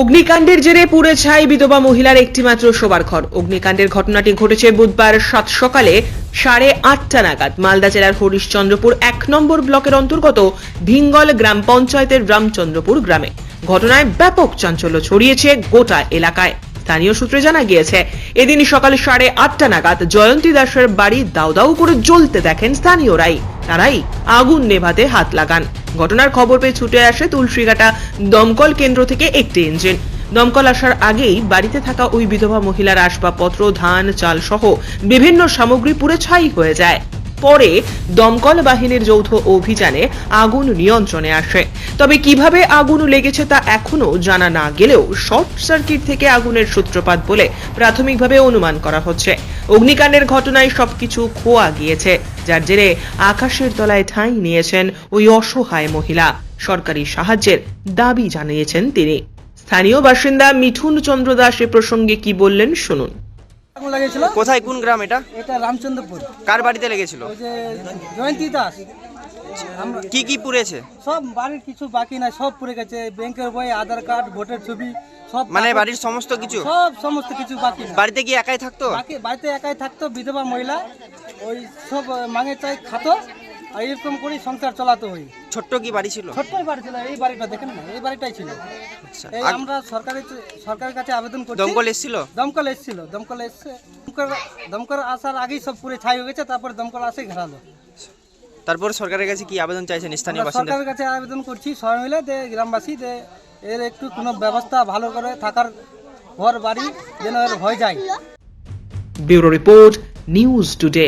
অগ্নিকাণ্ডের জেরে পুড়ে ছাই বিধবা মহিলার একটিমাত্র শোবার ঘর। অগ্নিকাণ্ডের ঘটনাটি ঘটেছে বুধবার সাত সকালে সাড়ে আটটা নাগাদ। মালদা জেলার হরিশচন্দ্রপুর এক নম্বর ব্লকের অন্তর্গত ভিঙ্গল গ্রাম পঞ্চায়েতের রামচন্দ্রপুর গ্রামে। ঘটনায় ব্যাপক চাঞ্চল্য ছড়িয়েছে গোটা এলাকায়। স্থানীয় সূত্রে জানা গিয়েছে এদিন সকাল সাড়ে আটটা নাগাদ জয়ন্তী দাসের বাড়ি দাউ দাউ করে জ্বলতে দেখেন স্থানীয়রাই। তারাই আগুন নেভাতে হাত লাগান। ঘটনার খবর পেয়ে ছুটে আসে তুলসীঘাটা দমকল কেন্দ্র থেকে একটি ইঞ্জিন। দমকল আসার আগেই বাড়িতে থাকা ওই বিধবা মহিলার আসবাবপত্র, ধান, চাল সহ বিভিন্ন সামগ্রী পুড়ে ছাই হয়ে যায়। পরে দমকল বাহিনীর যৌথ অভিযানে আগুন নিয়ন্ত্রণে আসে। তবে কীভাবে আগুন লেগেছে তা এখনও জানা না গেলেও শর্ট সার্কিট থেকে আগুনের সূত্রপাত বলে প্রাথমিকভাবে অনুমান করা হচ্ছে। অগ্নিকাণ্ডের ঘটনায় সবকিছু খোয়া গিয়েছে। যার জেরে আকাশের তলায় ঠাঁই নিয়েছেন ওই অসহায় মহিলা। সরকারি সাহায্যের দাবি জানিয়েছেন তিনি। স্থানীয় বাসিন্দা মিঠুন চন্দ্র দাস এ প্রসঙ্গে কি বললেন, শুনুন। আগুন লাগিয়েছিল? কোথায় কোন গ্রাম এটা? এটা রামচন্দ্রপুর। কার বাড়িতে লেগেছিল? ওই যে জয়ন্তী দাস। কি কি পুড়েছে? সব বাড়ির কিছু বাকি নাই সব পুড়ে গেছে। ব্যাংকের বই আধার কার্ড ভোটের ছবি সব মানে বাড়ির সমস্ত কিছু? সব সমস্ত কিছু বাকি বাড়িতে কি একাই থাকতো? বাড়িতে একাই থাকতো বিধবা মহিলা ওই সব মাঙে চাই খাতো। এরকম করে সংসার চালাতো ওই ছোট্ট কি বাড়ি ছিল? ছোট্টই বাড়ি ছিল এই বাড়িটা দেখেন না এই বাড়িটাই ছিল। আচ্ছা, এই আমরা সরকারের সরকারের কাছে আবেদন করছি। দমকল এসেছিল? দমকল এসেছিল দমকল এসছে দমকল দমকল আসার আগেই সব পুরে ছাই হয়ে গেছে তারপর দমকল আসে ঘেরালো। তারপর সরকারের কাছে কি আবেদন চাইছেন স্থানীয় বাসিন্দা সরকারের কাছে আবেদন করছি সবাই মিলে যে গ্রামবাসী যে এর একটু কোনো ব্যবস্থা ভালো করে থাকার ঘর বাড়ি যেন এর হয়ে যায়। Bureau report news today.